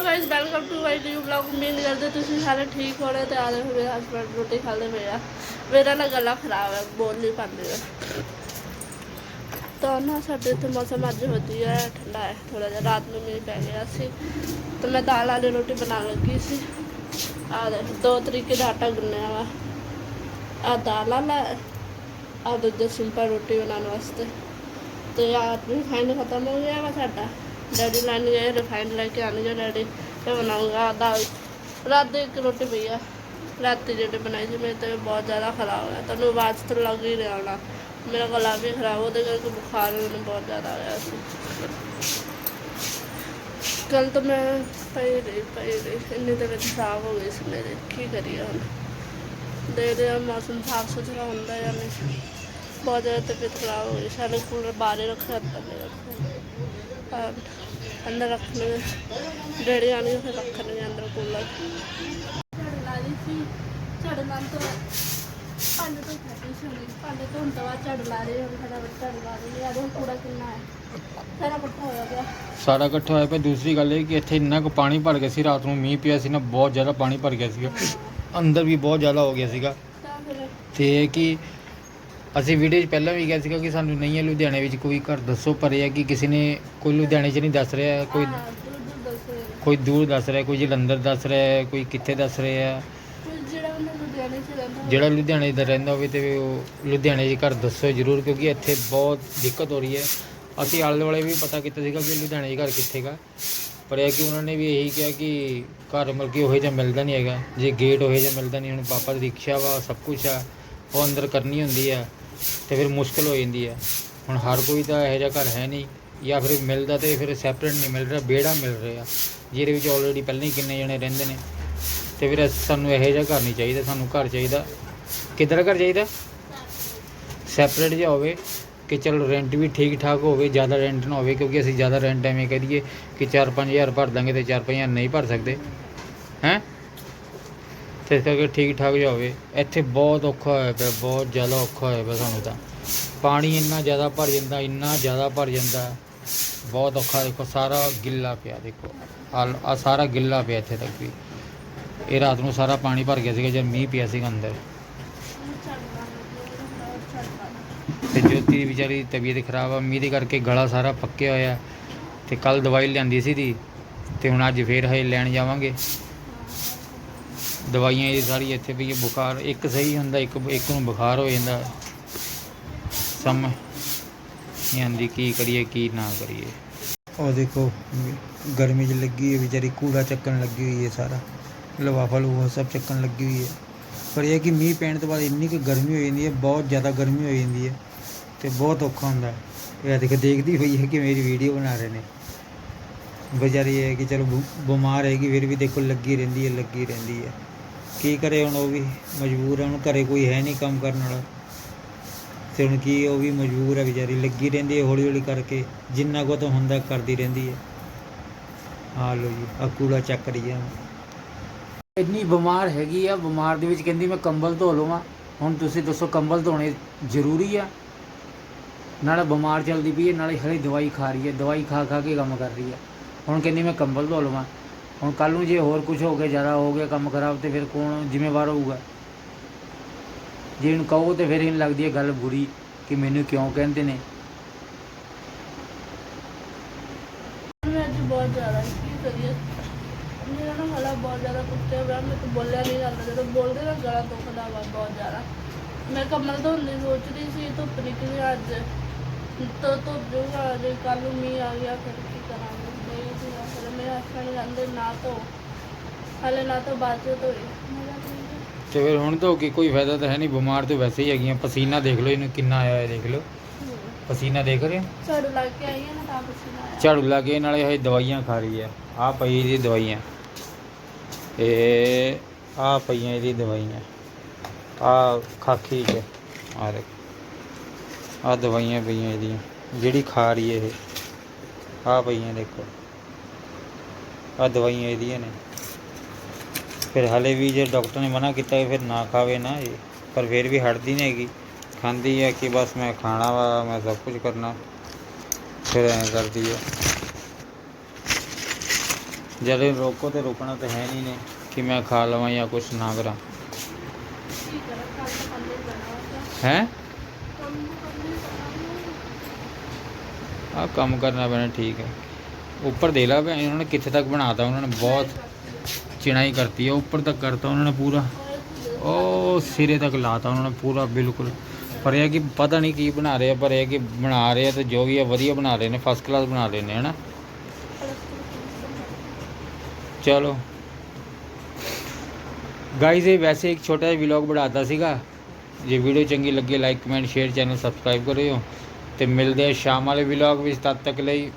Hello guys welcome to my new vlog ਉਮੀਦ ਕਰਦੇ ਤੁਸੀਂ ਸਾਰੇ ਠੀਕ ਹੋਣੇ ਤੇ ਆ ਦੇਖੋ ਮੇਰੇ ਹਸਬੰਡ ਰੋਟੀ ਖਾਂਦੇ ਪਏ ਆ ਮੇਰਾ ਨਾ ਗਲਾ ਖਰਾਬ ਹੈ ਬੋਲ ਨਹੀਂ ਪਾਉਂਦੇ ਆ ਤਾਂ ਨਾ ਸਾਡੇ ਇੱਥੇ ਮੌਸਮ ਅੱਜ ਵਧੀਆ ਹੈ ਠੰਡਾ ਹੈ ਥੋੜਾ ਜਿਹਾ ਰਾਤ ਨੂੰ ਮੀਂਹ ਪੈ ਗਿਆ ਸੀ ਤੇ ਮੈਂ ਦਾਲ ਵਾਲੀ ਰੋਟੀ ਬਣਾਉਣ ਲੱਗੀ ਸੀ ਆ ਦੇ ਦੋ ਤਰੀਕੇ ਦਾ ਆਟਾ ਗੁੰਨਿਆ ਵਾ ਆ ਦਾਲ ਵਾਲਾ ਆ ਦੂਜਾ ਸਿੰਪਲ ਰੋਟੀ ਬਣਾਉਣ ਵਾਸਤੇ ਤੇ ਆ ਰਿਫਾਈਂਡ ਖਤਮ ਹੋ ਗਿਆ ਵਾ ਸਾਡਾ ਡੈਡੀ ਲੈਣ ਗਏ ਰਿਫਾਈਂਡ ਲੈ ਕੇ ਆਣਗੇ ਡੈਡੀ। ਤੇ ਬਣਾਉਂਗਾ ਦਾਲ ਰਾਤ ਦੀ ਇੱਕ ਰੋਟੀ ਪਈ ਆ। ਰਾਤੀ ਜਿਹੜੀ ਬਣਾਈ ਸੀ, ਮੇਰੇ ਤੇ ਬਹੁਤ ਜ਼ਿਆਦਾ ਖਰਾਬ ਹੋਇਆ। ਤੁਹਾਨੂੰ ਆਵਾਜ਼ ਤੋਂ ਲੱਗ ਹੀ ਰਿਹਾ ਹੋਣਾ। ਮੇਰਾ ਗਲਾ ਵੀ ਖਰਾਬ, ਉਹਦੇ ਕਰਕੇ ਬੁਖਾਰ ਮੈਨੂੰ ਬਹੁਤ ਜ਼ਿਆਦਾ ਆਇਆ ਸੀ। ਕੱਲ ਤਾਂ ਮੈਂ ਪਈ ਰਹੀ ਪਈ ਰਹੀ। ਇੰਨੀ ਤਬੀਅਤ ਖਰਾਬ ਹੋ ਗਈ ਸੀ ਮੇਰੇ। ਕੀ ਕਰੀਏ ਹੁਣ? ਦੇ ਦੇ ਮੌਸਮ ਸਾਫ਼ ਸੁਥਰਾ ਹੁੰਦਾ ਜਾਂ ਨਹੀਂ? ਬਹੁਤ ਜ਼ਿਆਦਾ ਤਬੀਅਤ ਖਰਾਬ ਹੋ ਗਈ ਸਾਡੇ ਕੂਲਰ ਬਾਹਰ ਹੀ ਰੱਖਿਆ, ਅੰਦਰ ਨਹੀਂ ਅੰਦਰ ਰੱਖਣੇ ਡੈਡੀ ਆਣਗੇ ਫਿਰ ਰੱਖਣਗੇ ਅੰਦਰ ਕੂਲਰ। ਝੜ ਲਾ ਤੋਂ ਤੋਂ ਤੋਂ ਝੜ ਰਹੀ ਹੁਣ ਸਾਡਾ ਝੜ ਲਾ ਰਹੀ ਹੈ ਉਹ ਕੂੜਾ ਕਿੰਨਾ ਹੈ? ਸਾਰਾ ਇਕੱਠਾ ਹੋਇਆ ਗਿਆ ਸਾਰਾ ਇਕੱਠਾ ਹੋਇਆ ਪਿਆ। ਦੂਸਰੀ ਗੱਲ ਇਹ ਕਿ ਇੱਥੇ ਇੰਨਾ ਕੁ ਪਾਣੀ ਭਰ ਗਿਆ ਸੀ ਰਾਤ ਨੂੰ ਮੀਂਹ ਪਿਆ ਸੀ ਨਾ ਬਹੁਤ ਜ਼ਿਆਦਾ ਪਾਣੀ ਭਰ ਗਿਆ ਸੀਗਾ। ਅੰਦਰ ਵੀ ਬਹੁਤ ਜ਼ਿਆਦਾ ਹੋ ਗਿਆ ਸੀਗਾ। ਤਾਂ ਕਿ ਅਸੀਂ ਵੀਡੀਓ 'ਚ ਪਹਿਲਾਂ ਵੀ ਕਿਹਾ ਸੀਗਾ ਕਿ ਸਾਨੂੰ ਨਹੀਂ ਹੈ ਲੁਧਿਆਣੇ ਵਿੱਚ ਕੋਈ ਘਰ ਦੱਸੋ ਪਰ ਇਹ ਹੈ ਕਿ ਕਿਸੇ ਨੇ ਕੋਈ ਲੁਧਿਆਣੇ 'ਚ ਨਹੀਂ ਦੱਸ ਰਿਹਾ ਕੋਈ ਕੋਈ ਦੂਰ ਦੱਸ ਰਿਹਾ ਕੋਈ ਜਲੰਧਰ ਦੱਸ ਰਿਹਾ ਕੋਈ ਕਿੱਥੇ ਦੱਸ ਰਿਹਾ ਜਿਹੜਾ ਲੁਧਿਆਣੇ ਦਾ ਰਹਿੰਦਾ ਹੋਵੇ ਤੇ ਉਹ ਲੁਧਿਆਣੇ 'ਚ ਘਰ ਦੱਸੋ ਜ਼ਰੂਰ ਕਿਉਂਕਿ ਇੱਥੇ ਬਹੁਤ ਦਿੱਕਤ ਹੋ ਰਹੀ ਹੈ। ਅਸੀਂ ਆਲੇ ਦੁਆਲੇ ਵੀ ਪਤਾ ਕੀਤਾ ਸੀਗਾ ਕਿ ਲੁਧਿਆਣੇ 'ਚ ਘਰ ਕਿੱਥੇ ਗਾ। ਪਰ ਇਹ ਕਿ ਉਹਨਾਂ ਨੇ ਵੀ ਇਹੀ ਕਿਹਾ ਕਿ ਘਰ ਮਤਲਬ ਕਿ ਉਹੋ ਜਿਹਾ ਮਿਲਦਾ ਨਹੀਂ ਹੈਗਾ। ਜੇ ਗੇਟ ਉਹੋ ਜਿਹਾ ਮਿਲਦਾ ਨਹੀਂ ਹੁਣ ਪਾਪਾ ਦੀ ਰਿਕਸ਼ਾ ਵਾ ਸਭ ਕੁਝ ਆ ਉਹ ਅੰਦਰ ਕਰਨੀ ਹੁੰਦੀ ਆ। ਤੇ ਫਿਰ ਮੁਸ਼ਕਲ ਹੋ ਜਾਂਦੀ ਹੈ ਹੁਣ ਹਰ ਕੋਈ ਤਾਂ ਇਹੋ ਜਿਹਾ ਘਰ ਹੈ ਨਹੀਂ, ਜਾਂ ਫਿਰ ਮਿਲਦਾ ਤੇ ਫਿਰ ਸੈਪਰੇਟ ਨਹੀਂ ਮਿਲ ਰਿਹਾ ਬੇੜਾ ਮਿਲ ਰਿਹਾ, ਜਿਹਦੇ ਵਿੱਚ ਆਲਰੇਡੀ ਪਹਿਲਾਂ ਹੀ ਕਿੰਨੇ ਜਣੇ ਰਹਿੰਦੇ ਨੇ। ਤੇ ਫਿਰ ਸਾਨੂੰ ਇਹੋ ਜਿਹਾ ਘਰ ਨਹੀਂ ਚਾਹੀਦਾ, ਸਾਨੂੰ ਘਰ ਚਾਹੀਦਾ, ਕਿੱਧਰ ਘਰ ਚਾਹੀਦਾ? ਸੈਪਰੇਟ ਜਿਹਾ ਹੋਵੇ ਕਿ ਚਲ ਰੈਂਟ ਵੀ ਠੀਕ ਠਾਕ ਹੋਵੇ, ਜ਼ਿਆਦਾ ਰੈਂਟ ਨਾ ਹੋਵੇ, ਕਿਉਂਕਿ ਅਸੀਂ ਜ਼ਿਆਦਾ ਰੈਂਟ ਐਵੇਂ ਕਰੀਏ ਕਿ 4-5000 ਭਰ ਦਾਂਗੇ ਤੇ 4-5000 ਨਹੀਂ ਭਰ ਸਕਦੇ। ਹੈਂ? ਤੇ ਇਸ ਕਰਕੇ ਠੀਕ ਠਾਕ ਜਿਹਾ ਹੋਵੇ, ਇੱਥੇ ਬਹੁਤ ਔਖਾ ਹੋਇਆ ਪਿਆ, ਬਹੁਤ ਜ਼ਿਆਦਾ ਔਖਾ ਹੋਇਆ ਪਿਆ ਸਾਨੂੰ ਤਾਂ। ਪਾਣੀ ਇੰਨਾ ਜ਼ਿਆਦਾ ਭਰ ਜਾਂਦਾ, ਇੰਨਾ ਜ਼ਿਆਦਾ ਭਰ ਜਾਂਦਾ, ਬਹੁਤ ਔਖਾ। ਦੇਖੋ, ਸਾਰਾ ਗਿੱਲਾ ਪਿਆ, ਦੇਖੋ। ਆ ਸਾਰਾ ਗਿੱਲਾ ਪਿਆ ਇੱਥੇ ਤੱਕ ਵੀ। ਇਹ ਰਾਤ ਨੂੰ ਸਾਰਾ ਪਾਣੀ ਭਰ ਗਿਆ ਸੀਗਾ ਜਦ ਮੀਂਹ ਪਿਆ ਸੀਗਾ ਅੰਦਰ। ਤੇ ਜੋਤੀ ਦੀ ਵਿਚਾਰੀ ਤਬੀਅਤ ਖਰਾਬ ਆ, ਮੀਂਹ ਦੇ ਕਰਕੇ ਗਲਾ ਸਾਰਾ ਪੱਕਿਆ ਹੋਇਆ। ਤੇ ਕੱਲ ਦਵਾਈ ਲਿਆਂਦੀ ਸੀ ਦੀ, ਤੇ ਹੁਣ ਅੱਜ ਫੇਰ ਹਜੇ ਲੈਣ ਜਾਵਾਂਗੇ। ਦਵਾਈਆਂ ਇਹ ਸਾਰੀ ਇੱਥੇ ਪਈ ਬੁਖਾਰ, ਇੱਕ ਸਹੀ ਹੁੰਦਾ, ਇੱਕ ਇੱਕ ਨੂੰ ਬੁਖਾਰ ਹੋ ਜਾਂਦਾ। ਸਮਝ ਨਹੀਂ ਆਉਂਦੀ ਕੀ ਕਰੀਏ, ਕੀ ਨਾ ਕਰੀਏ। ਉਹ ਦੇਖੋ, ਗਰਮੀ 'ਚ ਲੱਗੀ ਹੈ ਵਿਚਾਰੀ, ਕੂੜਾ ਚੱਕਣ ਲੱਗੀ ਹੋਈ ਹੈ ਸਾਰਾ। ਲਵਾਫਾ ਲੂਫਾ ਸਭ ਚੱਕਣ ਲੱਗੀ ਹੋਈ ਹੈ। ਪਰ ਇਹ ਕਿ ਮੀਂਹ ਪੈਣ ਤੋਂ ਬਾਅਦ ਇੰਨੀ ਕੁ ਗਰਮੀ ਹੋ ਜਾਂਦੀ ਹੈ, ਬਹੁਤ ਜ਼ਿਆਦਾ ਗਰਮੀ ਹੋ ਜਾਂਦੀ ਹੈ ਤੇ ਬਹੁਤ ਔਖਾ ਹੁੰਦਾ ਹੈ। ਇਹ ਦੇਖ ਦੇਖਦੀ ਹੋਈ ਹੈ ਕਿ ਮੇਰੀ ਵੀਡੀਓ ਬਣਾ ਰਹੇ ਨੇ। ਵਿਚਾਰੀ ਇਹ ਹੈ ਕਿ ਚਲੋ ਬਿ- ਬਿਮਾਰ ਹੈਗੀ, ਫਿਰ ਵੀ ਦੇਖੋ ਲੱਗੀ ਰਹਿੰਦੀ ਹੈ, ਲੱਗੀ ਰਹਿੰਦੀ ਹੈ। ਕੀ ਕਰੇ ਹੁਣ ਉਹ ਵੀ? ਮਜਬੂਰ ਹੈ, ਹੁਣ ਘਰੇ ਕੋਈ ਹੈ ਨਹੀਂ ਕੰਮ ਕਰਨ ਵਾਲਾ। ਤੇ ਹੁਣ ਕੀ ਉਹ ਵੀ ਮਜਬੂਰ ਹੈ ਵਿਚਾਰੀ ਲੱਗੀ ਰਹਿੰਦੀ ਹੈ ਹੌਲੀ ਹੌਲੀ ਕਰਕੇ, ਜਿੰਨਾ ਕੁ ਤੋਂ ਹੁੰਦਾ ਕਰਦੀ ਰਹਿੰਦੀ ਹੈ। ਆ ਲੋ ਜੀ ਆ ਕੂੜਾ ਚੱਕ ਰਹੀ ਹੈ। ਇੰਨੀ ਬਿਮਾਰ ਹੈਗੀ ਆ, ਬਿਮਾਰ ਦੇ ਵਿੱਚ ਕਹਿੰਦੀ ਮੈਂ ਕੰਬਲ ਧੋ ਲਵਾਂ। ਹੁਣ ਤੁਸੀਂ ਦੱਸੋ ਕੰਬਲ ਧੋਣੇ ਜ਼ਰੂਰੀ ਆ? ਨਾਲੇ ਬਿਮਾਰ ਚੱਲਦੀ ਪਈ ਹੈ, ਨਾਲੇ ਹਲੇ ਦਵਾਈ ਖਾ ਰਹੀ ਹੈ, ਦਵਾਈ ਖਾ ਖਾ ਕੇ ਕੰਮ ਕਰ ਰਹੀ ਹੈ। ਹੁਣ ਕਹਿੰਦੀ ਮੈਂ ਕੰਬਲ ਧੋ ਲਵਾਂ। ਹੁਣ ਕੱਲ ਨੂੰ ਜੇ ਹੋਰ ਕੁਝ ਹੋ ਗਿਆ, ਜ਼ਿਆਦਾ ਹੋ ਗਿਆ, ਕੰਮ ਖਰਾਬ, ਤੇ ਫਿਰ ਕੌਣ ਜ਼ਿੰਮੇਵਾਰ ਹੋਊਗਾ? ਜੇ ਇਹਨੂੰ ਕਹੋ ਤੇ ਫਿਰ ਇਹਨੂੰ ਲੱਗਦੀ ਹੈ ਗੱਲ ਬੁਰੀ ਕਿ ਮੈਨੂੰ ਕਿਉਂ ਕਹਿੰਦੇ ਨੇ। ਮੈਂ ਅੱਜ ਬਹੁਤ ਜ਼ਿਆਦਾ ਕੀ ਕਰੀਏ। ਮੇਰਾ ਨਾ ਗਲਾ ਬਹੁਤ ਜ਼ਿਆਦਾ ਕੁੱਤਿਆ ਹੋਇਆ ਮੈਂ ਤਾਂ ਬੋਲਿਆ ਨਹੀਂ ਜਾਂਦਾ। ਜਦੋਂ ਬੋਲਦੇ ਨਾ ਗਲਾ ਦੁਖਦਾ ਵਾ ਬਹੁਤ ਜ਼ਿਆਦਾ। ਮੈਂ ਕਮਲ ਧੋਣ ਦੀ ਸੋਚਦੀ ਸੀ, ਧੁੱਪ ਨਿਕਲੀ ਅੱਜ। ਤੋ ਧੁੱਪ ਜੂਗਾ ਜੇ ਕੱਲ ਨੂੰ ਮੀਂਹ ਆ ਗਿਆ, ਫਿਰ ਕੀ ਕਰਾਂਗੇ? ਹਲੇ ਨਾ ਤਾਂ ਬਾਅਦ ਫਿਰ ਹੁਣ ਤਾਂ ਕੀ ਕੋਈ ਫਾਇਦਾ ਤਾਂ ਹੈ ਨਹੀਂ ਬਿਮਾਰ ਤੇ ਵੈਸੇ ਹੀ ਹੈਗੀਆਂ। ਪਸੀਨਾ ਦੇਖ ਲਓ ਇਹਨੂੰ ਕਿੰਨਾ ਆਇਆ ਹੈ ਦੇਖ ਲਓ। ਪਸੀਨਾ ਦੇਖ ਰਹੇ? ਹੋ ਝਾੜੂ ਲੱਗ ਕੇ ਆਈ ਹੈ ਨਾ ਤਾਂ ਪਸੀਨਾ ਆਇਆ। ਝਾੜੂ ਲਾ ਕੇ ਨਾਲੇ ਇਹ ਦਵਾਈਆਂ ਖਾ ਰਹੀ ਹੈ। ਆ ਪਈ ਇਹਦੀ ਦਵਾਈਆਂ। ਇਹ ਆ ਪਈਆਂ ਇਹਦੀ ਦਵਾਈਆਂ। ਆ ਖਾਖੀ ਚ ਆ ਦੇਖ। ਆ ਦਵਾਈਆਂ ਪਈਆਂ ਇਹਦੀਆਂ। ਜਿਹੜੀ ਖਾ ਰਹੀ ਹੈ ਇਹ। ਆ ਪਈਆਂ ਦੇਖੋ। ਆ ਦਵਾਈਆਂ ਇਹਦੀਆਂ ਨੇ। ਫਿਰ ਹਲੇ ਵੀ ਜੇ ਡਾਕਟਰ ਨੇ ਮਨਾ ਕੀਤਾ ਕਿ ਫਿਰ ਨਾ ਖਾਵੇ ਨਾ ਇਹ। ਪਰ ਫਿਰ ਵੀ ਹਟਦੀ ਨਹੀਂ ਹੈਗੀ। ਖਾਂਦੀ ਹੈ ਕਿ ਬਸ ਮੈਂ ਖਾਣਾ ਵਾ, ਮੈਂ ਸਭ ਕੁਝ ਕਰਨਾ। ਫਿਰ ਐਂ ਕਰਦੀ ਹੈ ਜਦ ਰੋਕੋ ਤੇ ਰੋਕਣਾ ਤਾਂ ਹੈ ਨਹੀਂ ਨੇ ਕਿ ਮੈਂ ਖਾ ਲਵਾਂ ਜਾਂ ਕੁਛ ਨਾ ਕਰਾਂ। ਕੀ ਕਰਾਂ ਹੈ? ਆ ਕੰਮ ਕਰਨਾ ਪੈਣਾ, ਠੀਕ ਹੈ। ਉੱਪਰ ਦੇ ਲਾ ਭੈਣ ਉਹਨਾਂ ਨੇ ਕਿੱਥੇ ਤੱਕ ਬਣਾਤਾ, ਉਹਨਾਂ ਨੇ ਬਹੁਤ ਚਿਣਾਈ ਕਰਤੀ ਹੈ ਉੱਪਰ ਤੱਕ ਕਰਤਾ ਉਹਨਾਂ ਨੇ ਪੂਰਾ। ਉਹ ਸਿਰੇ ਤੱਕ ਲਾਤਾ ਉਹਨਾਂ ਨੇ ਪੂਰਾ, ਬਿਲਕੁਲ। ਪਰ ਇਹ ਹੈ ਕਿ ਪਤਾ ਨਹੀਂ ਕੀ ਬਣਾ ਰਹੇ ਆ, ਪਰ ਇਹ ਹੈ ਕਿ ਬਣਾ ਰਹੇ ਆ ਤੇ ਜੋ ਵੀ ਆ, ਵਧੀਆ ਬਣਾ ਰਹੇ ਨੇ ਫਸਟ ਕਲਾਸ ਬਣਾ ਰਹੇ ਨੇ, ਹਨਾ? ਚਲੋ। ਗਾਈਜ਼ ਇਹ ਵੈਸੇ ਇੱਕ ਛੋਟਾ ਜਿਹਾ ਵਲੌਗ ਬਣਾਤਾ ਸੀਗਾ। ਜੇ ਵੀਡੀਓ ਚੰਗੀ ਲੱਗੀ like comment share channel subscribe ਕਰਿਓ। ਤੇ ਮਿਲਦੇ ਆ ਸ਼ਾਮ ਵਾਲੇ ਵਲੌਗ ਵਿੱਚ, ਤਦ ਤੱਕ ਲਈ